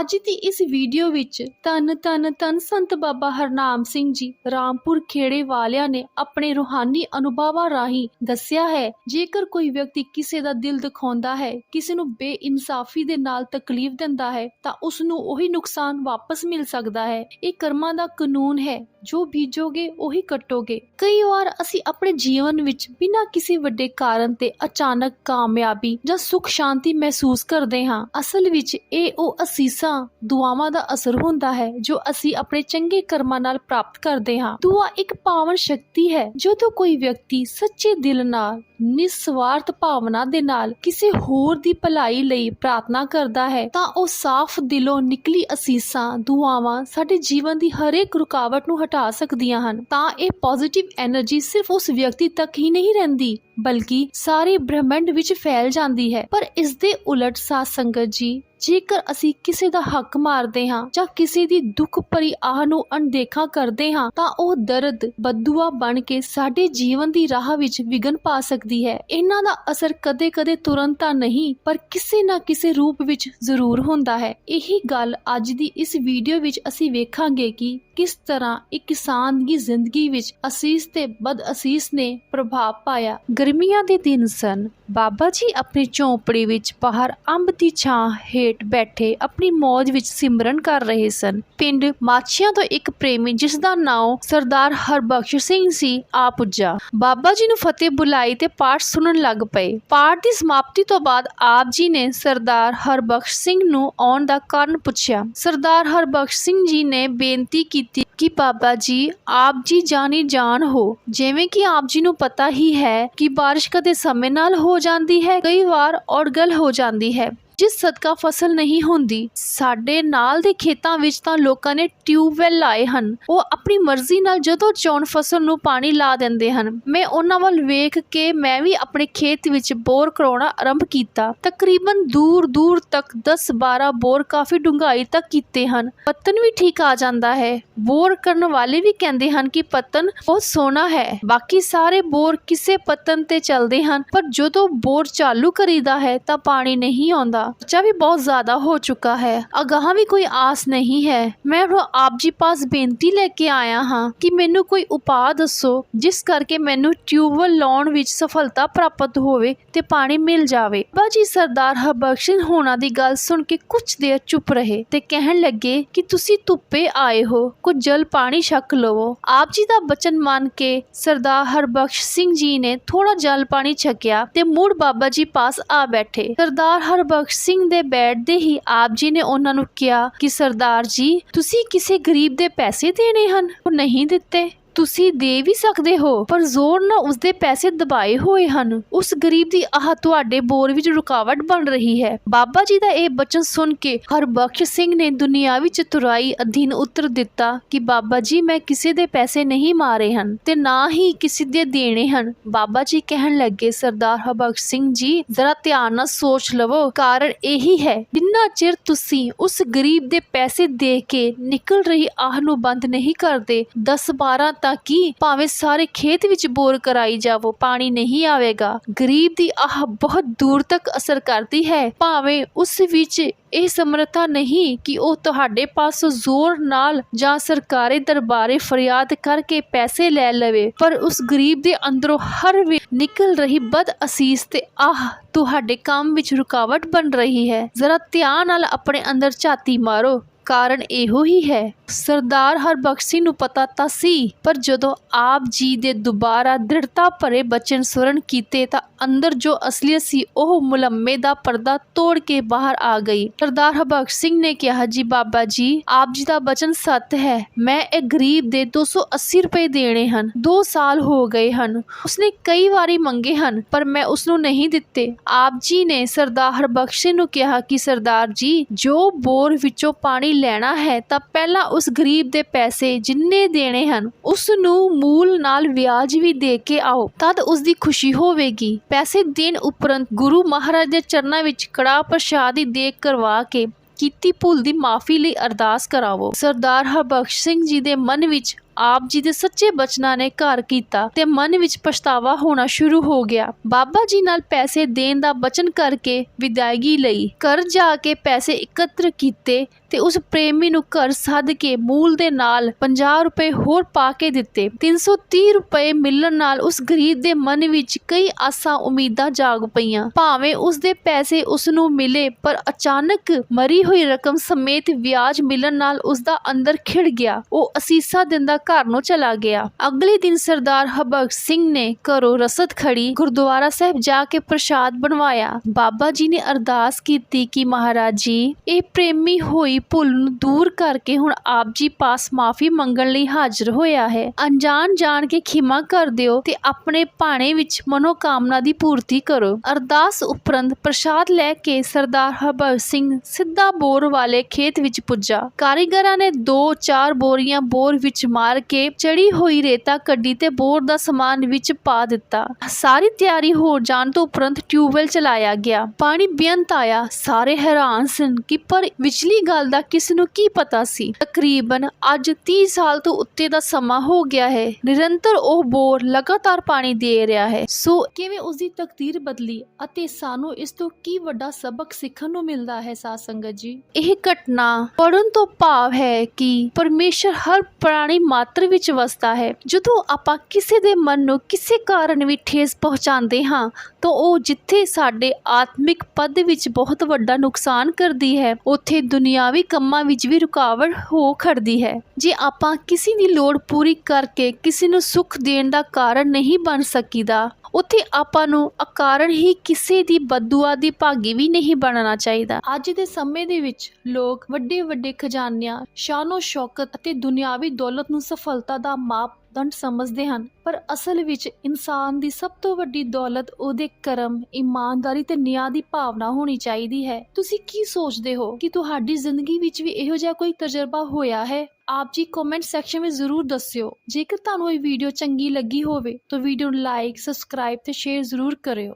ਅੱਜ ਦੀ ਇਸ ਵੀਡੀਓ ਵਿੱਚ ਧੰਨ ਧੰਨ ਧੰਨ ਸੰਤ ਬਾਬਾ ਹਰਨਾਮ ਸਿੰਘ ਜੀ ਰਾਮਪੁਰ ਖੇੜੇ ਵਾਲਿਆਂ ਨੇ ਆਪਣੇ ਰੂਹਾਨੀ ਅਨੁਭਵਾਂ ਰਾਹੀਂ ਦੱਸਿਆ ਹੈ, ਜੇਕਰ ਕੋਈ ਵਿਅਕਤੀ ਕਿਸੇ ਦਾ ਦਿਲ ਦਿਖਾਉਂਦਾ ਹੈ, ਕਿਸੇ ਨੂੰ ਬੇਇਨਸਾਫੀ ਦੇ ਨਾਲ ਤਕਲੀਫ ਦਿੰਦਾ ਹੈ, ਤਾਂ ਉਸ ਨੂੰ ਉਹੀ ਨੁਕਸਾਨ ਵਾਪਸ ਮਿਲ ਸਕਦਾ ਹੈ। ਇਹ ਕਰਮਾਂ ਦਾ ਕਾਨੂੰਨ ਹੈ, ਜੋ ਬੀਜੋਗੇ ਉਹੀ ਕੱਟੋਗੇ। ਕਈ ਵਾਰ ਅਸੀਂ ਆਪਣੇ ਜੀਵਨ ਵਿੱਚ ਬਿਨਾਂ ਕਿਸੇ ਵੱਡੇ ਕਾਰਨ ਤੇ ਅਚਾਨਕ ਕਾਮਯਾਬੀ ਜਾਂ ਸੁਖ ਸ਼ਾਂਤੀ ਮਹਿਸੂਸ ਕਰਦੇ ਹਾਂ। ਅਸਲ ਵਿੱਚ ਇਹ ਉਹ ਅਸੀਸਾਂ ਦੁਆਵਾਂ ਦਾ ਅਸਰ ਹੁੰਦਾ ਹੈ, ਜੋ ਅਸੀਂ ਆਪਣੇ ਚੰਗੇ ਕਰਮਾਂ ਨਾਲ ਪ੍ਰਾਪਤ ਕਰਦੇ ਹਾਂ। ਦੁਆ ਇੱਕ ਪਾਵਨ ਸ਼ਕਤੀ ਹੈ, ਜਦੋਂ ਕੋਈ ਵਿਅਕਤੀ ਸੱਚੇ ਦਿਲ ਨਾਲ ਨਿਸਵਾਰਥ ਭਾਵਨਾ ਦੇ ਨਾਲ ਕਿਸੇ ਹੋਰ ਦੀ ਭਲਾਈ ਲਈ ਪ੍ਰਾਰਥਨਾ ਕਰਦਾ ਹੈ, ਤਾਂ ਉਹ ਸਾਫ਼ ਦਿਲੋਂ ਨਿਕਲੀ ਅਸੀਸਾਂ, ਦੁਆਵਾਂ ਸਾਡੇ ਜੀਵਨ ਦੀ ਹਰੇਕ ਰੁਕਾਵਟ ਨੂੰ ਹਟਾ ਸਕਦੀਆਂ ਹਨ। ਤਾਂ ਇਹ ਪੋਜ਼ਿਟਿਵ એનર્ਜੀ ਸਿਰਫ ਉਸ ਵਿਅਕਤੀ ਤੱਕ ਹੀ ਨਹੀਂ ਰਹਿੰਦੀ, ਬਲਕਿ ਸਾਰੇ ਬ੍ਰਹਮੰਡ ਵਿੱਚ ਫੈਲ ਜਾਂਦੀ ਹੈ। ਪਰ ਇਸ ਦੇ ਉਲਟ ਸਾਧ ਸੰਗਤ ਜੀ, ਜੇਕਰ ਅਸੀਂ ਕਿਸੇ ਦਾ ਹੱਕ ਮਾਰਦੇ ਹਾਂ ਜਾਂ ਕਿਸੇ ਦੀ ਦੁੱਖ ਭਰੀ ਆਹ ਨੂੰ ਅਣਦੇਖਾ ਕਰਦੇ ਹਾਂ, ਤਾਂ ਉਹ ਦਰਦ, ਬਦੂਆ ਬਣ ਕੇ ਸਾਡੇ ਜੀਵਨ ਦੀ ਰਾਹ ਵਿੱਚ ਵਿਗਨ ਪਾ ਸਕਦੀ ਹੈ। ਇਹਨਾਂ ਦਾ ਅਸਰ ਕਦੇ-ਕਦੇ ਤੁਰੰਤ ਤਾਂ ਨਹੀਂ, ਪਰ ਕਿਸੇ ਨਾ ਕਿਸੇ ਰੂਪ ਵਿੱਚ ਜ਼ਰੂਰ ਹੁੰਦਾ ਹੈ। ਇਹੀ ਗੱਲ ਅੱਜ ਦੀ ਇਸ ਵੀਡੀਓ ਵਿੱਚ ਅਸੀਂ ਵੇਖਾਂਗੇ ਕਿ ਕਿਸ ਤਰ੍ਹਾਂ ਇੱਕ ਕਿਸਾਨ ਦੀ ਜ਼ਿੰਦਗੀ ਵਿੱਚ ਅਸੀਸ ਤੇ ਬਦ ਅਸੀਸ ਨੇ ਪ੍ਰਭਾਵ ਪਾਇਆ? ਗਰਮੀਆਂ ਦੇ ਦਿਨ ਸਨ। ਬਾਬਾ ਜੀ ਆਪਣੀ ਝੌਂਪੜੀ ਵਿੱਚ ਬਾਹਰ ਅੰਬ ਦੀ ਛਾਂ ਹੇਠ ਬੈਠੇ ਆਪਣੀ ਮੌਜ ਵਿੱਚ ਸਿਮਰਨ ਕਰ ਰਹੇ ਸਨ। ਪਿੰਡ ਮਾਛੀਆਂ ਤੋਂ ਇੱਕ ਪ੍ਰੇਮੀ ਜਿਸ ਦਾ ਨਾਮ ਸਰਦਾਰ ਹਰਬਖਸ਼ ਸਿੰਘ ਸੀ, ਆ ਪੁੱਜਾ। ਬਾਬਾ ਜੀ ਨੂੰ ਫਤਿਹ ਬੁਲਾਈ ਤੇ ਪਾਠ ਸੁਣਨ ਲੱਗ ਪਏ। ਪਾਠ ਦੀ ਸਮਾਪਤੀ ਤੋਂ ਬਾਅਦ ਆਪ ਜੀ ਨੇ ਸਰਦਾਰ ਹਰਬਖਸ਼ ਸਿੰਘ ਨੂੰ ਆਉਣ ਦਾ ਕਾਰਨ ਪੁੱਛਿਆ। ਸਰਦਾਰ ਹਰਬਖਸ਼ ਸਿੰਘ ਜੀ ਨੇ ਬੇਨਤੀ ਕੀਤੀ ਕੀਤੀ ਕਿ ਬਾਬਾ ਜੀ, ਆਪ ਜੀ ਜਾਣੀ ਜਾਣ ਹੋ। ਜਿਵੇਂ ਕਿ ਆਪ ਜੀ ਨੂੰ ਪਤਾ ਹੀ ਹੈ ਕਿ ਬਾਰਿਸ਼ ਕਦੇ ਸਮੇਂ ਨਾਲ ਹੋ ਜਾਂਦੀ ਹੈ, ਕਈ ਵਾਰ ਔੜਗਲ ਹੋ ਜਾਂਦੀ ਹੈ। ਜਿਸ ਸਦਕਾ ਫਸਲ ਨਹੀਂ ਹੁੰਦੀ, ਸਾਡੇ ਨਾਲ ਦੇ ਖੇਤਾਂ ਵਿੱਚ ਤਾਂ ਲੋਕਾਂ ਨੇ ਟਿਊਬਵੈਲ ਲਾਏ ਹਨ। ਉਹ ਆਪਣੀ ਮਰਜ਼ੀ ਨਾਲ ਜਦੋਂ ਚਾਉਣ ਫਸਲ ਨੂੰ ਪਾਣੀ ਲਾ ਦਿੰਦੇ ਹਨ। ਮੈਂ ਉਹਨਾਂ ਵੱਲ ਵੇਖ ਕੇ ਮੈਂ ਵੀ ਆਪਣੇ ਖੇਤ ਵਿੱਚ ਬੋਰ ਕਰਾਉਣਾ ਆਰੰਭ ਕੀਤਾ। ਤਕਰੀਬਨ ਦੂਰ ਦੂਰ ਤੱਕ 10-12 ਬੋਰ ਕਾਫੀ ਡੂੰਘਾਈ ਤੱਕ ਕੀਤੇ ਹਨ। ਪੱਤਨ ਵੀ ਠੀਕ ਆ ਜਾਂਦਾ ਹੈ। ਬੋਰ ਕਰਨ ਵਾਲੇ ਵੀ ਕਹਿੰਦੇ ਹਨ ਕਿ ਪੱਤਨ ਬਹੁਤ ਸੋਹਣਾ ਹੈ। ਬਾਕੀ ਸਾਰੇ ਬੋਰ ਕਿਸੇ ਪੱਤਨ ਤੇ ਚੱਲਦੇ ਹਨ, ਪਰ ਜਦੋਂ ਬੋਰ ਚਾਲੂ ਕਰੀਦਾ ਹੈ ਤਾਂ ਪਾਣੀ ਨਹੀਂ ਆਉਂਦਾ। ਖਰਚਾ ਵੀ ਬਹੁਤ ਜ਼ਿਆਦਾ ਹੋ ਚੁੱਕਾ ਹੈ। ਅਗਾਹਾਂ ਵੀ ਕੋਈ ਆਸ ਨਹੀਂ ਹੈ। ਮੈਂ ਹੁਣ ਆਪ ਜੀ ਪਾਸ ਬੇਨਤੀ ਲੈ ਕੇ ਆਇਆ ਹਾਂ ਕਿ ਮੈਨੂੰ ਕੋਈ ਉਪਾਅ ਦੱਸੋ, ਜਿਸ ਕਰਕੇ ਮੈਨੂੰ ਟਿਊਬਵੈਲ ਲਾਉਣ ਵਿੱਚ ਸਫਲਤਾ ਪ੍ਰਾਪਤ ਹੋਵੇ ਤੇ ਪਾਣੀ ਮਿਲ ਜਾਵੇ। ਬਾਜੀ ਸਰਦਾਰ ਹਰਬਖਸ਼ ਹੋਣਾ ਦੀ ਗੱਲ ਸੁਣ ਕੇ ਕੁਝ ਦੇਰ ਚੁੱਪ ਰਹੇ ਤੇ ਕਹਿਣ ਲੱਗੇ ਕਿ ਤੁਸੀਂ ਧੁੱਪੇ ਆਏ ਹੋ, ਕੁਝ ਜਲ ਪਾਣੀ ਛਕ ਲਵੋ। ਆਪ ਜੀ ਦਾ ਬਚਨ ਮੰਨ ਕੇ ਸਰਦਾਰ ਹਰਬਖਸ਼ ਸਿੰਘ ਜੀ ਨੇ ਥੋੜਾ ਜਲ ਪਾਣੀ ਛਕਿਆ ਤੇ ਮੁੜ ਬਾਬਾ ਜੀ ਪਾਸ ਆ ਬੈਠੇ। ਸਰਦਾਰ ਹਰਬਖਸ਼ ਸਿੰਘ ਦੇ ਬੈਠਦੇ ਹੀ ਆਪ ਜੀ ਨੇ ਉਹਨਾਂ ਨੂੰ ਕਿਹਾ ਕਿ ਸਰਦਾਰ ਜੀ, ਤੁਸੀਂ ਕਿਸੇ ਗਰੀਬ ਦੇ ਪੈਸੇ ਦੇਣੇ ਹਨ? ਉਹ ਨਹੀਂ ਦਿੱਤੇ। ਤੁਸੀਂ ਦੇ ਵੀ ਸਕਦੇ ਹੋ, ਪਰ ਜ਼ੋਰ ਨਾਲ ਉਸਦੇ ਪੈਸੇ ਦਬਾਏ ਹੋਏ ਹਨ। ਉਸ ਗਰੀਬ ਦੀ ਆਹ ਤੁਹਾਡੇ ਬੋਰ ਵਿੱਚ ਰੁਕਾਵਟ ਬਣ ਰਹੀ ਹੈ। ਬਾਬਾ ਜੀ ਦਾ ਇਹ ਬਚਨ ਸੁਣ ਕੇ ਹਰਬਖਸ਼ ਸਿੰਘ ਨੇ ਦੁਨੀਆਵੀ ਚਤੁਰਾਈ ਅਧੀਨ ਉੱਤਰ ਦਿੱਤਾ ਕਿ ਬਾਬਾ ਜੀ, ਮੈਂ ਕਿਸੇ ਦੇ ਪੈਸੇ ਨਹੀਂ ਮਾਰੇ ਹਨ ਤੇ ਨਾ ਹੀ ਕਿਸੇ ਦੇ ਦੇਣੇ ਹਨ। ਬਾਬਾ ਜੀ ਕਹਿਣ ਲੱਗੇ, ਸਰਦਾਰ ਹਰਬਖਸ਼ ਸਿੰਘ ਜੀ, ਜ਼ਰਾ ਧਿਆਨ ਨਾਲ ਸੋਚ ਲਵੋ। ਕਾਰਨ ਇਹੀ ਹੈ, ਜਿੰਨਾ ਚਿਰ ਤੁਸੀਂ ਉਸ ਗਰੀਬ ਦੇ ਪੈਸੇ ਦੇ ਕੇ ਨਿਕਲ ਰਹੀ ਆਹ ਨੂੰ ਬੰਦ ਨਹੀਂ ਕਰਦੇ 10 12 ਤਾਂ ਕੀ ਭਾਵੇਂ ਸਾਰੇ ਖੇਤ ਵਿੱਚ ਬੋਰ ਕਰਾਈ ਜਾਵੋ, ਪਾਣੀ ਨਹੀਂ ਆਵੇਗਾ। ਗਰੀਬ ਦੀ ਆਹ ਬਹੁਤ ਦੂਰ ਤੱਕ ਅਸਰ ਕਰਦੀ ਹੈ। ਭਾਵੇਂ ਉਸ ਵਿੱਚ ਇਹ ਸਮਰੱਥਾ ਨਹੀਂ ਕਿ ਉਹ ਤੁਹਾਡੇ ਪਾਸੋਂ ਜ਼ੋਰ ਨਾਲ ਜਾਂ ਸਰਕਾਰੀ ਦਰਬਾਰੇ ਫਰਿਆਦ ਕਰਕੇ ਪੈਸੇ ਲੈ ਲਵੇ, ਪਰ ਉਸ ਗਰੀਬ ਦੇ ਅੰਦਰੋਂ ਹਰ ਵੇ ਨਿਕਲ ਰਹੀ ਬਦ ਅਸੀਸ ਤੇ ਆਹ ਤੁਹਾਡੇ ਕੰਮ ਵਿੱਚ ਰੁਕਾਵਟ ਬਣ ਰਹੀ ਹੈ। ਜ਼ਰਾ ਧਿਆਨ ਨਾਲ ਆਪਣੇ ਅੰਦਰ ਝਾਤੀ ਮਾਰੋ। ਕਾਰਨ ਇਹੋ ਹੀ ਹੈ। ਸਰਦਾਰ ਹਰਬਖਸ਼ ਸਿੰਘ ਨੂੰ ਪਤਾ ਤਾਂ ਸੀ, ਪਰ ਜਦੋਂ ਆਪ ਜੀ ਦੇ ਦੁਬਾਰਾ ਦ੍ਰਿੜਤਾ ਭਰੇ ਬਚਨ ਸੁਰਨ ਕੀਤੇ ਤਾਂ ਅੰਦਰ ਜੋ ਅਸਲੀਅਤ ਸੀ, ਉਹ ਮੁਲੰਮੇ ਦਾ ਪਰਦਾ ਤੋੜ ਕੇ ਬਾਹਰ ਆ ਗਈ। ਸਰਦਾਰ ਹਰਬਖਸ਼ ਸਿੰਘ ਨੇ ਕਿਹਾ, ਜੀ ਬਾਬਾ ਜੀ, ਆਪ ਜੀ ਦਾ ਬਚਨ ਸੱਤ ਹੈ। ਮੈਂ ਇਹ ਗਰੀਬ ਦੇ 280 ਰੁਪਏ ਦੇਣੇ ਹਨ। 2 ਸਾਲ ਹੋ ਗਏ ਹਨ। ਉਸਨੇ ਕਈ ਵਾਰੀ ਮੰਗੇ ਹਨ, ਪਰ ਮੈਂ ਉਸ ਨੂੰ ਨਹੀਂ ਦਿੱਤੇ। ਆਪ ਜੀ ਨੇ ਸਰਦਾਰ ਹਰਬਖਸ਼ ਸਿੰਘ ਨੂੰ ਕਿਹਾ ਕਿ, ਸਰਦਾਰ ਜੀ, ਜੋ ਬੋਰ ਵਿੱਚੋਂ ਪਾਣੀ ਲੈਣਾ ਹੈ ਤਾਂ ਪਹਿਲਾਂ ਉਸ ਗਰੀਬ ਦੇ ਪੈਸੇ ਜਿੰਨੇ ਦੇਣੇ ਹਨ ਉਸ ਨੂੰ ਮੂਲ ਨਾਲ ਵਿਆਜ ਵੀ ਦੇ ਕੇ ਆਓ, ਤਦ ਉਸ ਦੀ ਖੁਸ਼ੀ ਹੋਵੇਗੀ। ਪੈਸੇ ਦੇਣ ਉਪਰੰਤ ਗੁਰੂ ਮਹਾਰਾਜ ਦੇ ਚਰਨਾਂ ਵਿੱਚ ਕੜਾ ਪ੍ਰਸ਼ਾਦੀ ਦੇ ਕਰਵਾ ਕੇ ਕੀਤੀ ਭੁੱਲ ਦੀ ਮਾਫੀ ਲਈ ਅਰਦਾਸ ਕਰਾਵੋ। ਸਰਦਾਰ ਹਰਬਖਸ਼ ਸਿੰਘ ਜੀ ਦੇ ਮਨ ਵਿੱਚ ਆਪ ਜੀ ਦੇ ਸੱਚੇ ਬਚਨਾਂ ਨੇ ਘਰ ਕੀਤਾ ਤੇ ਮਨ ਵਿੱਚ ਪਛਤਾਵਾ ਹੋਣਾ ਸ਼ੁਰੂ ਹੋ ਗਿਆ। ਬਾਬਾ ਜੀ ਨਾਲ ਪੈਸੇ ਦੇਣ ਦਾ ਬਚਨ ਕਰਕੇ ਵਿਦਾਇਗੀ ਲਈ ਘਰ ਜਾ ਕੇ ਪੈਸੇ ਇਕੱਤਰ ਕੀਤੇ ਤੇ ਉਸ ਪ੍ਰੇਮੀ ਨੂੰ ਘਰ ਸੱਦ ਕੇ ਮੂਲ ਦੇ ਨਾਲ 50 ਰੁਪਏ ਹੋਰ ਪਾ ਕੇ ਦਿੱਤੇ। 330 ਰੁਪਏ ਮਿਲਣ ਨਾਲ ਉਸ ਗਰੀਬ ਦੇ ਮਨ ਵਿੱਚ ਕਈ ਆਸਾਂ ਉਮੀਦਾਂ ਜਾਗ ਪਈਆਂ। ਭਾਵੇਂ ਉਸ ਦੇ ਪੈਸੇ ਉਸ ਨੂੰ ਮਿਲੇ, ਪਰ ਅਚਾਨਕ ਮਰੀ ਹੋਈ ਰਕਮ ਸਮੇਤ ਵਿਆਜ ਮਿਲਣ ਨਾਲ ਉਸ ਦਾ ਅੰਦਰ ਖਿੜ ਗਿਆ। ਉਹ ਅਸੀਸਾ ਦਿੰਦਾ ਘਰ ਨੂੰ ਚਲਾ ਗਿਆ। ਅਗਲੇ ਦਿਨ ਸਰਦਾਰ ਹਬਕ ਸਿੰਘ ਨੇ ਘਰੋਂ ਰਸਦ ਖੜੀ ਗੁਰਦੁਆਰਾ ਸਾਹਿਬ ਜਾ ਕੇ ਪ੍ਰਸ਼ਾਦ ਬਣਵਾਇਆ। ਬਾਬਾ ਜੀ ਨੇ ਅਰਦਾਸ ਕੀਤੀ ਕਿ ਮਹਾਰਾਜ ਜੀ, ਇਹ ਪ੍ਰੇਮੀ ਹੋਈ ਭੁੱਲ ਨੂੰ ਦੂਰ ਕਰਕੇ ਹੁਣ ਆਪ ਜੀ ਪਾਸ ਮਾਫੀ ਮੰਗਣ ਲਈ ਹਾਜ਼ਰ ਹੋਇਆ ਹੈ। ਅਣਜਾਣ ਜਾਣ ਕੇ ਖਿਮਾ ਕਰ ਦਿਓ ਤੇ ਆਪਣੇ ਭਾਣੇ ਵਿੱਚ ਮਨੋਕਾਮਨਾ ਦੀ ਪੂਰਤੀ ਕਰੋ। ਅਰਦਾਸ ਉਪਰੰਤ ਪ੍ਰਸ਼ਾਦ ਲੈ ਕੇ ਸਰਦਾਰ ਹਬਰ ਸਿੰਘ ਸਿੱਧਾ ਬੋਰ ਵਾਲੇ ਖੇਤ ਵਿੱਚ ਪੁੱਜਾ। ਕਾਰੀਗਰਾਂ ਨੇ 2-4 ਬੋਰੀਆਂ ਬੋਰ ਵਿੱਚ ਮਾਰ ਕਰਕੇ ਚੜੀ ਹੋਈ ਰੇਤਾ ਕੱਢੀ ਤੇ ਬੋਰ ਦਾ ਸਮਾਨ ਵਿੱਚ ਪਾ ਦਿੱਤਾ। ਸਾਰੀ ਤਿਆਰੀ ਹੋ ਜਾਣ ਤੋਂ ਉਪਰੰਤ ਟਿਊਬਵੈਲ ਚਲਾਇਆ ਗਿਆ। ਪਾਣੀ ਬੇਅੰਤ ਆਇਆ। ਸਾਰੇ ਹੈਰਾਨ ਸਨ ਕਿ ਪਰ ਵਿਚਲੀ ਗੱਲ ਦਾ ਕਿਸ ਨੂੰ ਕੀ ਪਤਾ ਸੀ? ਤਕਰੀਬਨ ਅੱਜ 30 ਸਾਲ ਤੋਂ ਉੱਤੇ ਦਾ ਸਮਾਂ ਹੋ ਗਿਆ ਹੈ। ਨਿਰੰਤਰ ਉਹ ਬੋਰ ਲਗਾਤਾਰ ਪਾਣੀ ਦੇ ਰਿਹਾ ਹੈ। ਸੋ ਕਿਵੇਂ ਉਸ ਦੀ ਤਕਦੀਰ ਬਦਲੀ ਅਤੇ ਸਾਨੂੰ ਇਸ ਤੋਂ ਕੀ ਵੱਡਾ ਸਬਕ ਸਿੱਖਣ ਨੂੰ ਮਿਲਦਾ ਹੈ ਸਾਧ ਸੰਗਤ ਜੀ? ਇਹ ਘਟਨਾ ਪੜਨ ਤੋਂ ਭਾਵ ਹੈ ਕਿ ਪਰਮੇਸ਼ਰ ਹਰ ਪ੍ਰਾਣੀ ਮਾਤਰ ਵਿੱਚ ਵਸਦਾ ਹੈ। ਜਦੋਂ ਆਪਾਂ ਕਿਸੇ ਦੇ ਮਨ ਨੂੰ ਕਿਸੇ ਕਾਰਨ ਵੀ ਠੇਸ ਪਹੁੰਚਾਉਂਦੇ ਹਾਂ, ਤਾਂ ਉਹ ਜਿੱਥੇ ਸਾਡੇ ਆਤਮਿਕ ਪਦ ਵਿੱਚ ਬਹੁਤ ਵੱਡਾ ਨੁਕਸਾਨ ਕਰਦੀ ਹੈ, ਉੱਥੇ ਦੁਨਿਆਵੀ ਕੰਮਾਂ ਵਿੱਚ ਵੀ ਰੁਕਾਵਟ ਹੋ ਖੜਦੀ ਹੈ। ਜੇ ਆਪਾਂ ਕਿਸੇ ਦੀ ਲੋੜ ਪੂਰੀ ਕਰਕੇ ਕਿਸੇ ਨੂੰ ਸੁੱਖ ਦੇਣ ਦਾ ਕਾਰਨ ਨਹੀਂ ਬਣ ਸਕੀਦਾ, ਉੱਥੇ ਆਪਾਂ ਨੂੰ ਅਕਾਰਨ ਹੀ ਕਿਸੇ ਦੀ ਬਦਦੁਆ ਦੀ ਭਾਗੀ ਵੀ ਨਹੀਂ ਬਣਨਾ ਚਾਹੀਦਾ। ਅੱਜ ਦੇ ਸਮੇਂ ਦੇ ਵਿੱਚ ਲੋਕ ਵੱਡੇ ਵੱਡੇ ਖਜ਼ਾਨਿਆਂ ਸ਼ਾਨੋ ਸ਼ੌਕਤ ਅਤੇ ਦੁਨਿਆਵੀ ਦੌਲਤ ਨੂੰ ਸਫਲਤਾ ਦਾ ਮਾਪਦੰਡ ਸਮਝਦੇ ਹਨ, ਪਰ ਅਸਲ ਵਿੱਚ ਇਨਸਾਨ ਦੀ ਸਭ ਤੋਂ ਵੱਡੀ ਦੌਲਤ ਉਹਦੇ ਕਰਮ, ਇਮਾਨਦਾਰੀ ਤੇ ਨਿਆਂ ਦੀ ਭਾਵਨਾ ਹੋਣੀ ਚਾਹੀਦੀ ਹੈ। ਤੁਸੀਂ ਕੀ ਸੋਚਦੇ ਹੋ ਕਿ ਤੁਹਾਡੀ ਜ਼ਿੰਦਗੀ ਵਿੱਚ ਵੀ ਇਹੋ ਜਿਹਾ ਕੋਈ ਤਜਰਬਾ ਹੋਇਆ ਹੈ? ਆਪ ਜੀ ਕਮੈਂਟ ਸੈਕਸ਼ਨ ਵਿੱਚ ਜ਼ਰੂਰ ਦੱਸਿਓ। ਜੇਕਰ ਤੁਹਾਨੂੰ ਇਹ ਵੀਡੀਓ ਚੰਗੀ ਲੱਗੀ ਹੋਵੇ, ਤਾਂ ਵੀਡੀਓ ਨੂੰ ਲਾਈਕ ਸਬਸਕ੍ਰਾਈਬ ਤੇ ਸ਼ੇਅਰ ਜ਼ਰੂਰ ਕਰਿਓ।